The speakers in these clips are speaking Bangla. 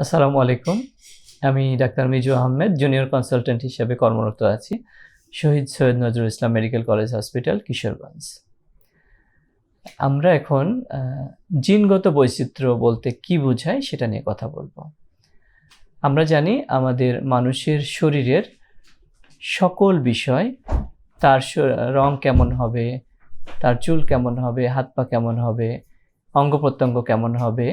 আসসালামু আলাইকুম। আমি doctor Mizu Ahmed junior consultant হিসেবে কর্মরত আছি, Shahid Syed Nazrul Islam medical college hospital, Kishoreganj. আমরা এখন জিনগত বৈচিত্র্য বলতে কি বোঝায় সেটা নিয়ে কথা বলব। আমরা জানি আমাদের মানুষের শরীরের সকল বিষয়, তার রং কেমন হবে, তার চুল কেমন হবে, হাত পা কেমন হবে, অঙ্গ প্রত্যঙ্গ কেমন হবে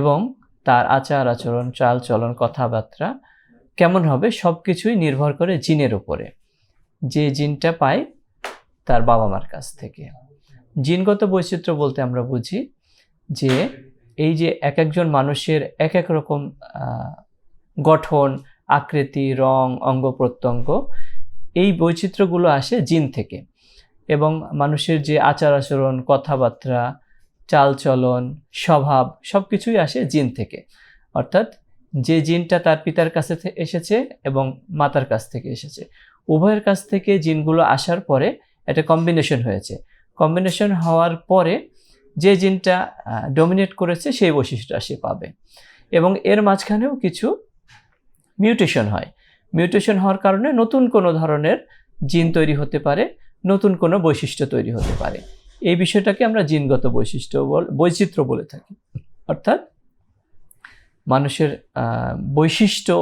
এবং তার আচার আচরণ চাল চলন কথাবার্তা কেমন হবে সব কিছুই নির্ভর করে জিনের উপরে। যে জিনটা পায় তার বাবা মার কাছ থেকে। জিনগত বৈচিত্র্য বলতে আমরা বুঝি যে এই যে এক একজন মানুষের এক এক রকম গঠন, আকৃতি, রং, অঙ্গ প্রত্যঙ্গ এই বৈচিত্র্যগুলো আসে জিন থেকে এবং মানুষের যে আচার আচরণ, কথাবার্তা চালচলন, স্বভাব সব কিছুই আসে জিন থেকে। অর্থাৎ যে জিনটা তার পিতার কাছে এসেছে এবং মাতার কাছ থেকে এসেছে। উভয়ের কাছ থেকে জিনগুলো আসার পরে একটা কম্বিনেশন হয়েছে। কম্বিনেশন হওয়ার পরে যে জিনটা ডমিনেট করেছে সেই বৈশিষ্ট্যটা সে পাবে। এবং এর মাঝখানেও কিছু মিউটেশন হয়। মিউটেশন হওয়ার কারণে নতুন কোনো ধরনের জিন তৈরি হতে পারে, নতুন কোনো বৈশিষ্ট্য তৈরি হতে পারে। এই বিষয়টাকে আমরা জিনগত বৈশিষ্ট্য বৈচিত্র্য বলে থাকি। অর্থাৎ মানুষের বৈশিষ্ট্য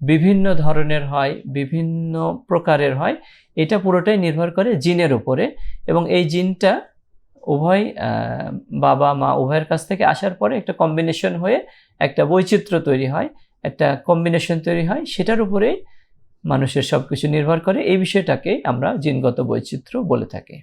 বিভিন্ন ধরনের হয়, বিভিন্ন প্রকারের হয়, এটা পুরোটাই নির্ভর করে জিনের উপরে এবং এই জিনটা উভয় বাবা, মা উভয়ের কাছ থেকে আসার পরে একটা কম্বিনেশন হয়ে একটা বৈচিত্র্য তৈরি হয়, একটা কম্বিনেশন তৈরি হয়, সেটার উপরেই মানুষের সব কিছু নির্ভর করে। এই বিষয়টাকে আমরা জিনগত বৈচিত্র্য বলে থাকি।